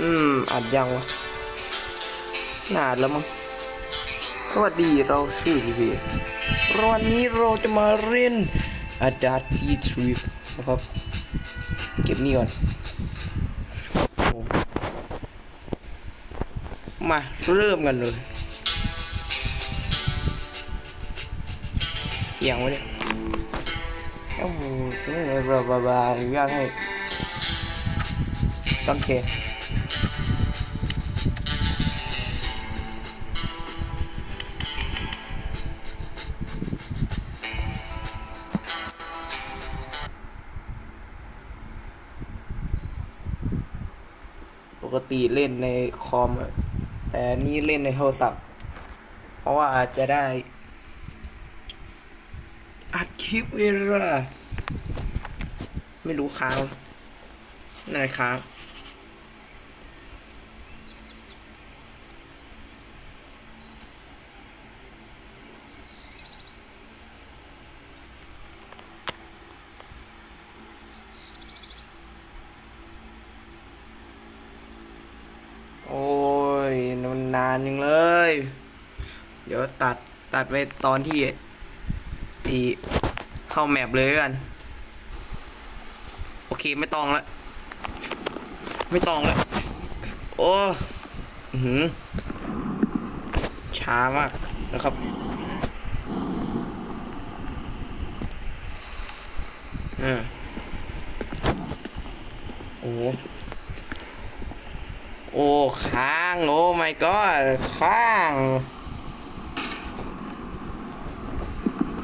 อืมอัดยังวะนาแล้วมั้งสวัสดีเราชื่อพีพีวันนี้เราจะมาเล่นอาดาทีทริปนะครับ เก็บนี่ก่อน มาเริ่มกันเลยเอียงว้เนี่ยโอ้โหนี่เลยบลาบลาบลาอนุญาตให้ตั้งเค กติเล่นในคอมแต่นี่เล่นในโทรศัพท์ เพราะว่าจจะได้ อัดคลิปเวลาไม่รู้ค้างนายค้าง โอ้ยมันนานยังเลย เดี๋ ยวตัดตัดไปตอนที่อีเข้าแมปเลยกัน โอเคไม่ต้องละไม่ต้องละโอ้หือช้ามากนะครับอ่าโอ้โอ้ ค้าง โอ้ my god ค้าง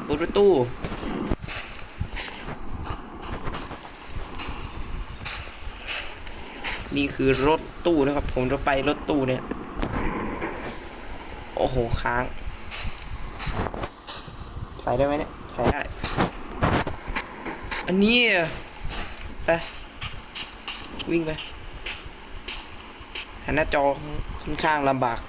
เปิดประตูนี่คือรถตู้นะครับ ผมจะไปรถตู้เนี่ย โอ้โห ค้าง ใส่ได้ไหมเนี่ย ใส่ได้ อันนี้ ไป วิ่งไปหันหน้าจอค่อนข้างลำบาก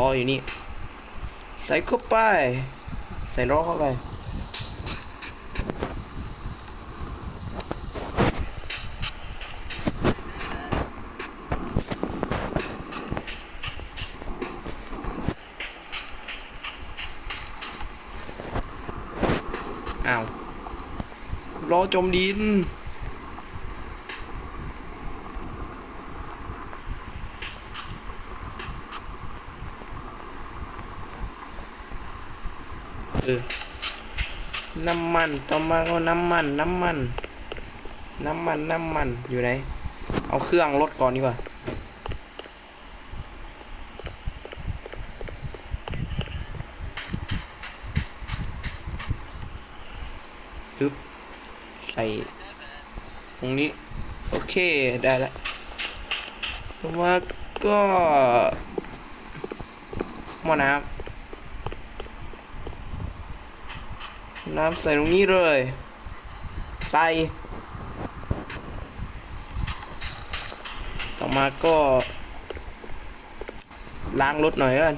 ร ออยู่นี่ ใส่เข้าไป ใส่ล้อเข้าไป อ้าวล้อจมดิน เออน้ำมันต่อมาก็น้ำมันน้ำมัน น้ำมันน้ำมันอยู่ไหน เอาเครื่องรถก่อนดีกว่าฮึบใส่ตรงนี้ โอเคได้แล้วต่อมาก็หม้อน้ำ น้ำใส่ตรงนี้เลย ใส่ต่อมาก็ ล้างรถหน่อยกัน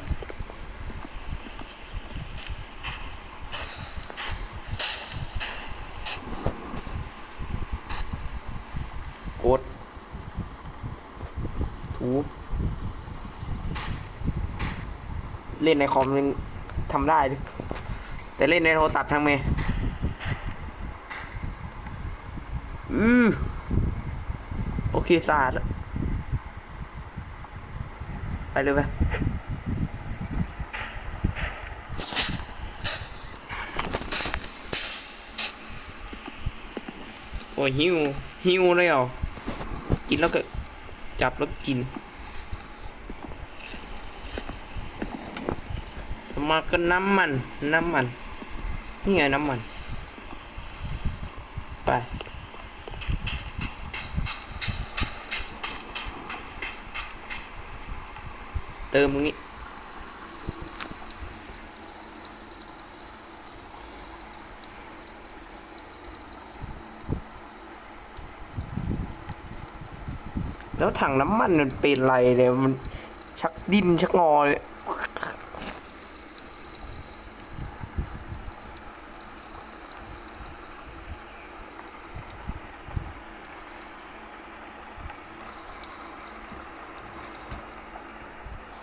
กดถูเล่นในคอมมันทำได้ดิ แต่เล่นในโทรศัพท์ทั้งเมอือโอเคสะอาดแล้วไปเลยไปโอ้ยหิวหิวเลยเหรอกินแล้วก็จับแล้วกินมาก็น้ำมัน น้ำมัน นี่ไงน้ำมัน ไป เติมตรงนี้แล้วถังน้ำมันมันเป็นไรเนี่ยมันชักดิ้นชักงอเลย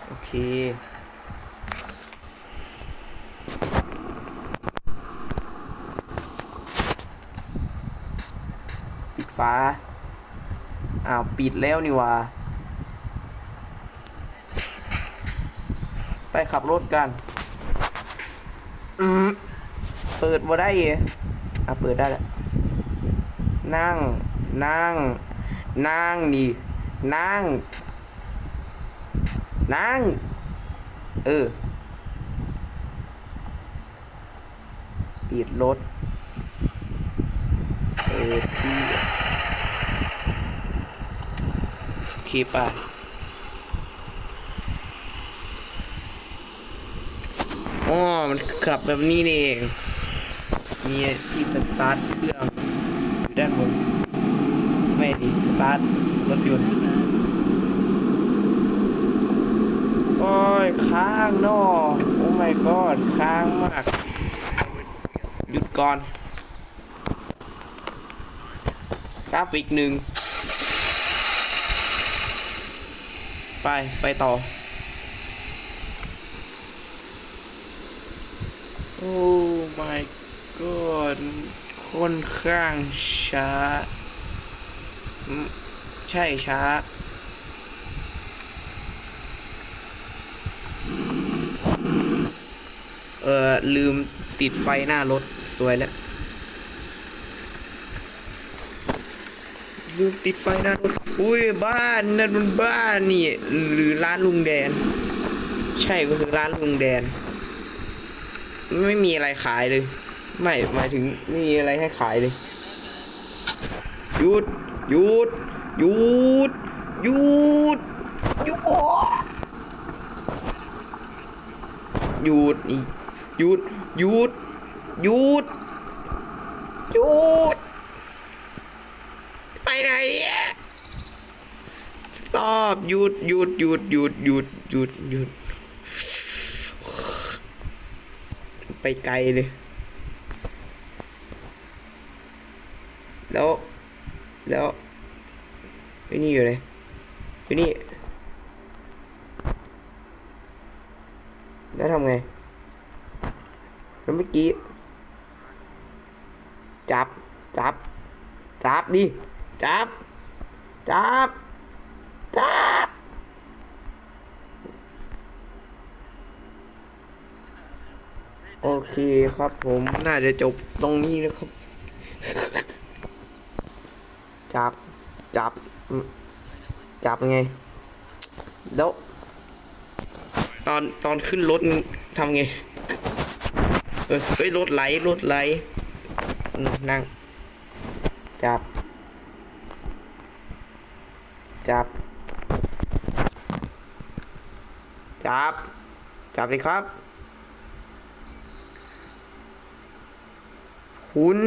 โอเค ปิด ฟ้า อ้าวปิดแล้วนี่ว่าไปขับรถกันอืมเปิดมาได้เหรออะเปิดได้แล้วนั่ง นั่ง นั่งนี่นั่ง นั่ง เออปิดรถเออที่โอเคป่ะอ๋อมันขับแบบนี้นี่เอง มีที่สตาร์ทเครื่องอยู่ด้านบน ไม่ดีสตาร์ทรถยนต์โอ้ยค้างนอโอ้ my god ค้างมาก หยุดก่อนกราฟิกหนึ่ง ไป ไปต่อ โอ้ my god ค่อนข้างช้า ใช่ช้า เออลืมติดไฟหน้ารถ สวยแล้ว ลืมติดไฟหน้ารถอุ้ยบ้านนั่นมันบ้านนี่หรือร้านลุงแดน ใช่ก็คือร้านลุงแดน ไม่มีอะไรขายเลย ไม่หมายถึงไม่มีอะไรให้ขายเลยหยุดหยุดหยุดหยุดหยุดหยุดนี่หยุดหยุดหยุดหยุด ไปไหนอะสต็อปหยุดหยุดหยุดหยุดหยุดหยุดหยุด ไปไกลเลย แล้ว แล้วไอ้นี่อยู่ไหนอยู่นี่ แล้วทำไง แล้วเมื่อกี้ จับ จับ จับดิ จับ จับ จับ โอเคครับผม น่าจะจบตรงนี้นะครับ จับ จับ จับไง แล้วตอนตอนขึ้นรถทำไงเฮ้ยรถไหลรถไหลนั่ง จับ จับ จับ จับเลยครับ คุณ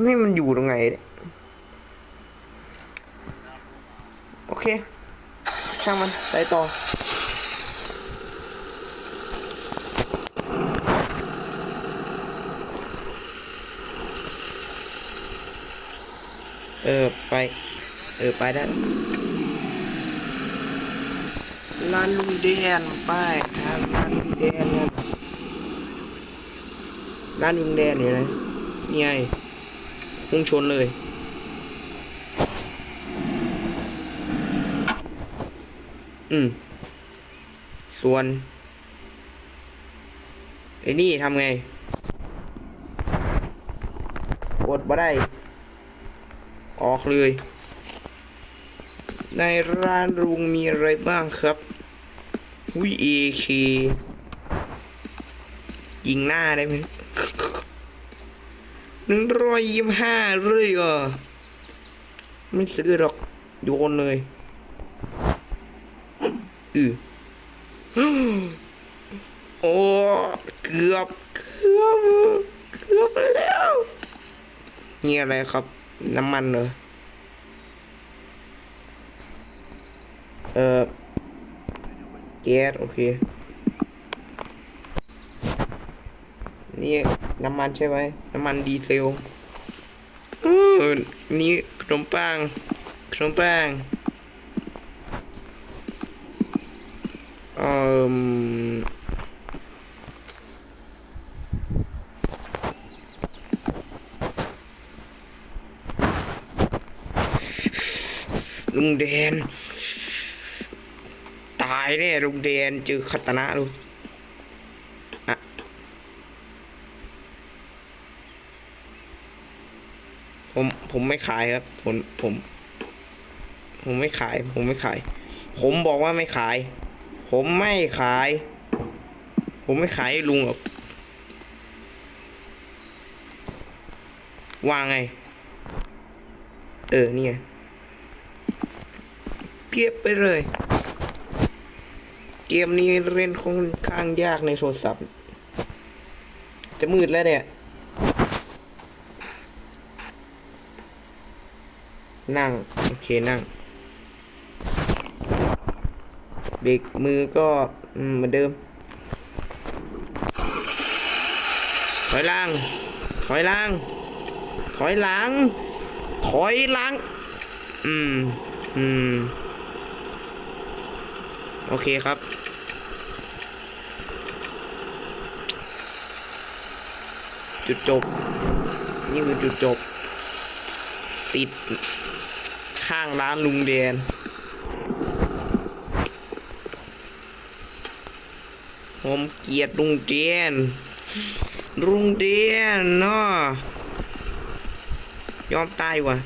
ไม่มันอยู่ตรงไหนเนี่ยโอเค ช่างมันไปต่อ เออไป เออไปได้ร้านลุงแดนไปทางร้านลุงแดนนะร้านลุงแดนอยู่ไหนนี่ไงพุ่งชนเลยอืมส่วนไอ้นี่ทำไงกดมาได้ ออกเลย ในร้านลุงมีอะไรบ้างครับวิเอเคยิงหน้าได้ไหมหนึ่งร้อยยี่ห้าเลยอะไม่ซื้อหรอกโยนเลยอือโอ้เกือบ เกือบ เกือบแล้วนี่อะไรครับ น้ำมันเหรอเออแก๊สโอเค นี่น้ำมันใช่ไหมน้ำมันดีเซลเออนี่ขนมปังขนมปังเอ่อ ลุงแดน ตายแน่ลุงแดนเจอคัตนะลูกผมผมไม่ขายครับ ผมผม ผมไม่ขาย ผมไม่ขาย ผมบอกว่าไม่ขาย ผมไม่ขาย ผมไม่ขายลุงหรอกวางไง เออ นี่ไง เก็บไปเลย เกมนี้เล่นค่อนข้างยากในโทรศัพท์ จะมืดแล้วเนี่ย นั่ง โอเคนั่ง เบรกมือก็เหมือนเดิม ถอยล่าง ถอยล่าง ถอยหลัง ถอยหลัง อืม อืม โอเคครับ จุดจบ นี่คือจุดจบ ติดข้างร้านลุงเดนผมเกลียดลุงเดนลุงเดนเนาะยอมตายว่ะ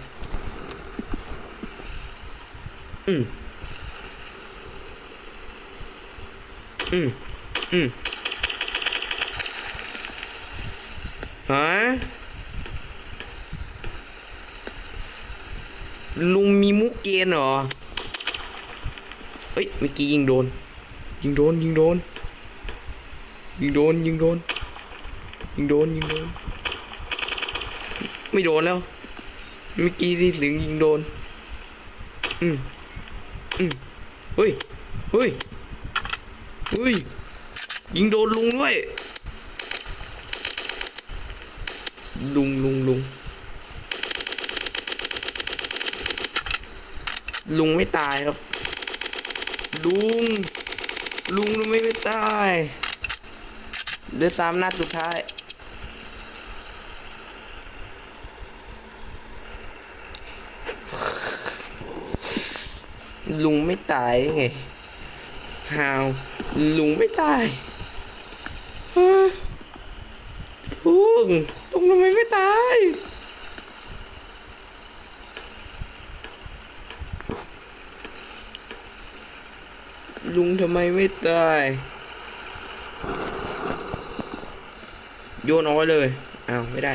อืม อืมอืมฮะลุงมีมุกเกนเหรอเฮ้ยเมื่อกี้ยิงโดน ยิงโดน ยิงโดน ยิงโดน ยิงโดน ยิงโดน ยิงโดน ไม่โดนแล้ว เมื่อกี้ที่เสียงยิงโดน อืมอืมเฮ้ย เฮ้ย ฮ้ย ยิงโดนลุงด้วย ลุงลุงลุงลุงไม่ตายครับ ลุง ลุงทำไมไม่ตายเหลือดสามนัดสุดท้าย ลุงไม่ตายไง ฮาวลุงไม่ตายฮะลุงลุงทำไมไม่ตาย ลุงทำไมไม่ตาย โยนเอาไว้เลยอ้าวไม่ได้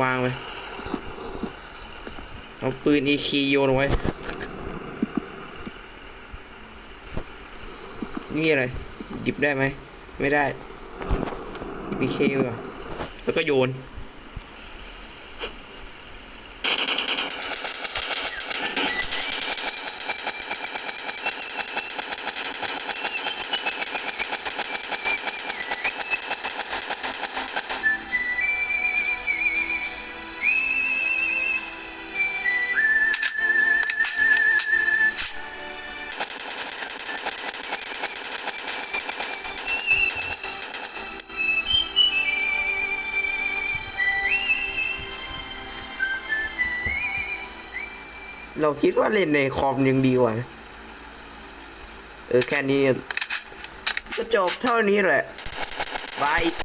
วางไว้เอาปืนอีคีโยนไว้ นี่อะไรหยิบได้ไหม ไม่ได้มีเคีก่อนแล้วก็โยน เราคิดว่าเล่นในคอมยังดีกว่า เออ แค่นี้ก็จบเท่านี้แหละบาย